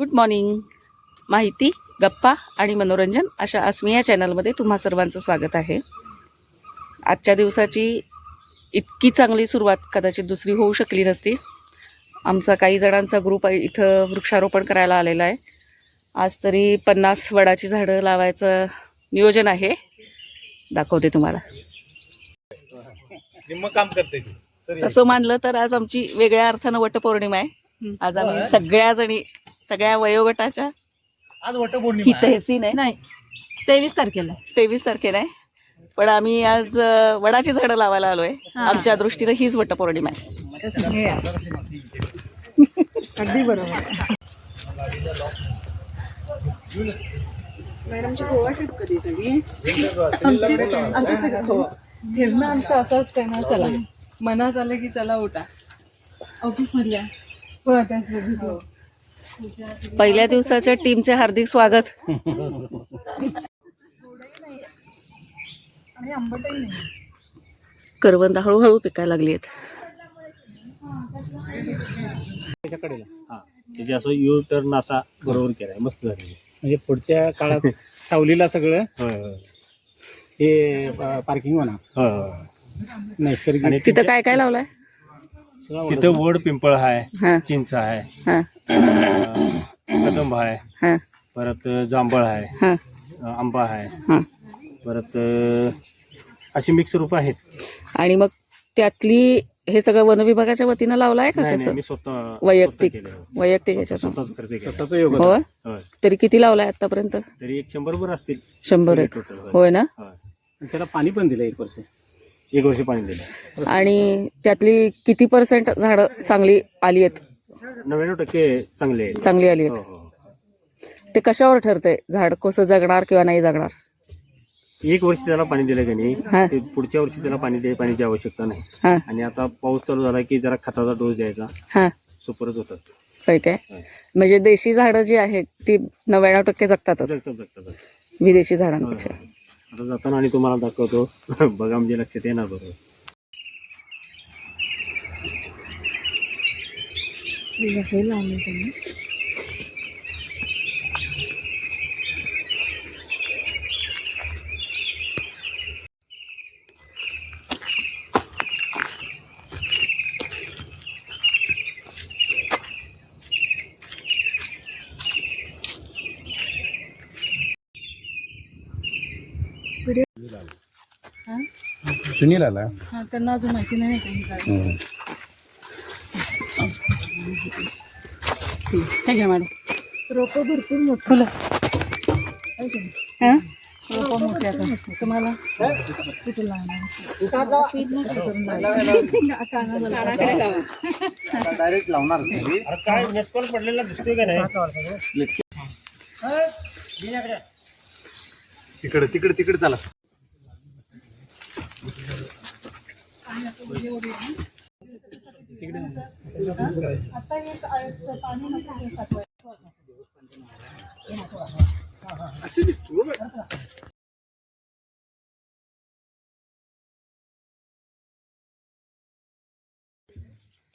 Good morning माहिती गप्पा आणि मनोरंजन अशा अस्मिया चॅनलमध्ये तुम्हा सर्वांचं स्वागत आहे. आजच्या दिवसाची इतकी चांगली सुरुवात कदाचित दुसरी होऊ शकली नसती. आमचा काही जणांचा ग्रुप इथं वृक्षारोपण करायला आलेला आहे. आज तरी पन्नास वडाची झाडं लावायचं नियोजन आहे. दाखवते तुम्हाला. काम करते तसं मानलं तर आज आमची वेगळ्या अर्थानं वटपौर्णिमा आहे. आज आम्ही सगळ्या जणी सगळ्या वयोगटाच्या? आज वटपौर्णिमा आहे. नाही नाही. तेवीस तारखेला तेवीस तारखेला आहे. पण आम्ही आज अ, वडाची झाडं लावायला आलोय. हा. आमच्या दृष्टीनं हीच वटपौर्णिमा आहे. अगदी बरोबर. आमची असं सगळं हो फिरणं आमचं असं असतं ना चला. मनात आलं की चला उठा. ऑफिस मधल्या. हो त्याच बघितलं. पहिल्या दिवसाच्या टीमचे हार्दिक स्वागत. आणि आंबटही नाही करवंद हळूहळू पिकायला लागली आहेत. हा. असं यू टर्न असा बरोबर केलाय. मस्त झालेली म्हणजे पुढच्या काळात सावलीला सगळं हे पार्किंग होणार. होय नैसर्गिक आणि तिथं काय काय लावलंय? तिथं वड पिंपळ आहे हा. चिंच आहे हा. अं, कदंब आहे हा. परत जांभळ आहे हा. अं, आंबा आहे हा. परत अशी मिक्स रूप आहेत. आणि मग त्यातली हे सगळं वन विभागाच्या वतीनं लावलं आहे का नाही नाही कसं? मी स्वतः वैयक्तिक स्वतः. वैयक्तिक ह्याच्यातून स्वतःच खर्च केला स्वतःचा योग होता. होय. तरी किती लावलाय आतापर्यंत? तरी एक शंभर वर असतील. शंभर एक. टोटल होय ना? त्याला पाणी पण दिलं एक वर्ष. एक वर्ष पाणी दिलं. आणि त्यातली किती पर्सेंट झाडं चांगली आली आहेत? नव्याण्णव टक्के चांगले आहेत. चांगली आली हो आहेत. हो ते कशावर ठरतंय? झाड कसं जगणार किंवा नाही जगणार? एक वर्ष त्याला पाणी दिलं का नाही हा. ते पुढच्या वर्षी त्याला पाणी दे पाण्याची आवश्यकता नाही. हा. आणि आता पाऊस चालू झाला की जरा खताचा डोस द्यायचा हा. सुपरच होतात. होय काय? होय. म्हणजे देशी झाडं जी आहेत ती नव्याण्णव टक्के जगतातच. जगतात. विदेशी झाडांपेक्षा. होय. आता जाताना आणि तुम्हाला दाखवतो. बघा म्हणजे लक्षात येणार बरोबर. हे त्यांनी सुनील आला हा त्यांना अजून माहिती नाही ही. हे घ्या मॅडम. रोपं भरपूर मोठी. फुलं. रोपं मोठी आता. तुम्हाला? कुठे डायरेक्ट लावणार. काय मिसकॉल पडलेला दिसतोय का नाही? तिकडे तिकडे तिकडे चला.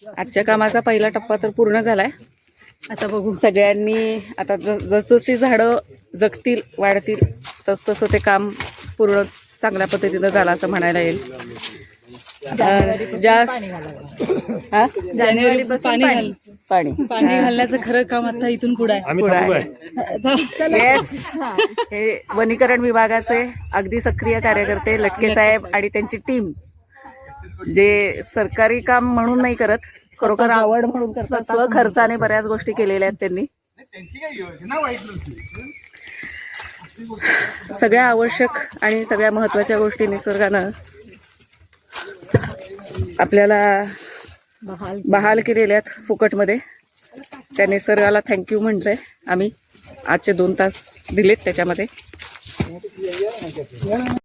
आजच्या कामाचा पहिला टप्पा तर पूर्ण झालाय आता बघू सगळ्यांनी आता ज जसजशी झाडं जगतील वाढतील तस तसं ते काम पूर्ण चांगल्या पद्धतीनं झालं असं म्हणायला येईल? जानेवारी पाणी पाणी पाणी. घालण्याचं खरं काम आता इथून पुढे हे. वनीकरण विभागाचे अगदी सक्रिय कार्यकर्ते लटके साहेब आणि त्यांची टीम जे सरकारी काम म्हणून नाही करत खरोखर आवड म्हणून करतात. स्वखर्चाने बऱ्याच गोष्टी केलेल्या आहेत त्यांनी. सगळ्या आवश्यक आणि सगळ्या महत्त्वाच्या गोष्टी निसर्गानं आपल्याला बहाल केलेल्या आहेत फुकटमध्ये. त्या निसर्गाला थँक्यू म्हटलंय. आम्ही आजचे दोन तास दिलेत त्याच्यामध्ये.